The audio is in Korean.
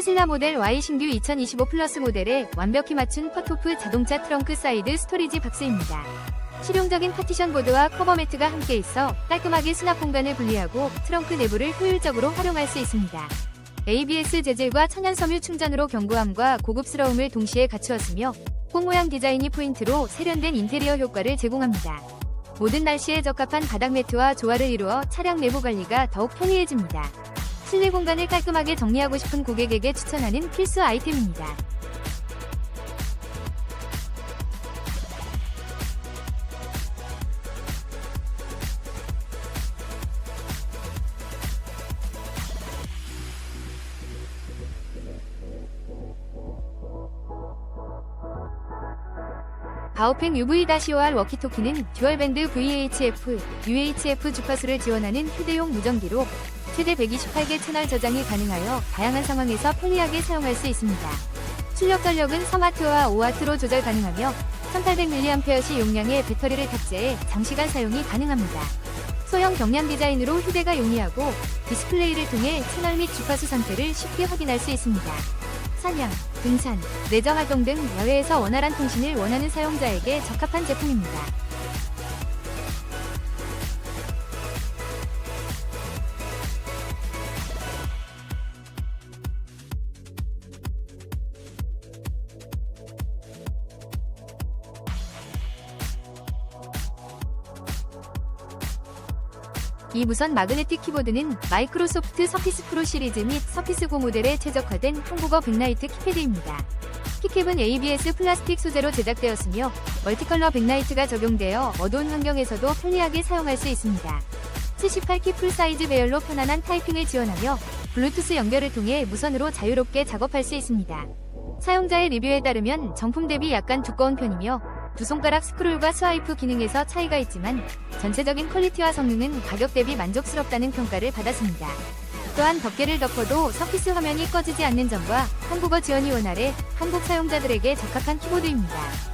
테슬라 모델 Y 신규 2025 플러스 모델에 완벽히 맞춘 컷오프 자동차 트렁크 사이드 스토리지 박스입니다. 실용적인 파티션 보드와 커버 매트가 함께 있어 깔끔하게 수납 공간을 분리하고 트렁크 내부를 효율적으로 활용할 수 있습니다. ABS 재질과 천연 섬유 충전으로 견고함과 고급스러움을 동시에 갖추었으며 꽃 모양 디자인이 포인트로 세련된 인테리어 효과를 제공합니다. 모든 날씨에 적합한 바닥 매트와 조화를 이루어 차량 내부 관리가 더욱 편리해집니다. 실내 공간을 깔끔하게 정리하고 싶은 고객에게 추천하는 필수 아이템입니다. 바오펜 UV-5R 워키토키는 듀얼밴드 VHF, UHF 주파수를 지원하는 휴대용 무전기로 최대 128개 채널 저장이 가능하여 다양한 상황에서 편리하게 사용할 수 있습니다. 출력 전력은 3W와 5W로 조절 가능하며 1800mAh 용량의 배터리를 탑재해 장시간 사용이 가능합니다. 소형 경량 디자인으로 휴대가 용이하고 디스플레이를 통해 채널 및 주파수 상태를 쉽게 확인할 수 있습니다. 사냥, 등산, 내정 활동 등 야외에서 원활한 통신을 원하는 사용자에게 적합한 제품입니다. 이 무선 마그네틱 키보드는 마이크로소프트 서피스 프로 시리즈 및 서피스 고 모델에 최적화된 한국어 백라이트 키패드입니다. 키캡은 ABS 플라스틱 소재로 제작되었으며 멀티컬러 백라이트가 적용되어 어두운 환경에서도 편리하게 사용할 수 있습니다. 78키 풀 사이즈 배열로 편안한 타이핑을 지원하며 블루투스 연결을 통해 무선으로 자유롭게 작업할 수 있습니다. 사용자의 리뷰에 따르면 정품 대비 약간 두꺼운 편이며 두 손가락 스크롤과 스와이프 기능에서 차이가 있지만 전체적인 퀄리티와 성능은 가격 대비 만족스럽다는 평가를 받았습니다. 또한 덮개를 덮어도 서피스 화면이 꺼지지 않는 점과 한국어 지원이 원활해 한국 사용자들에게 적합한 키보드입니다.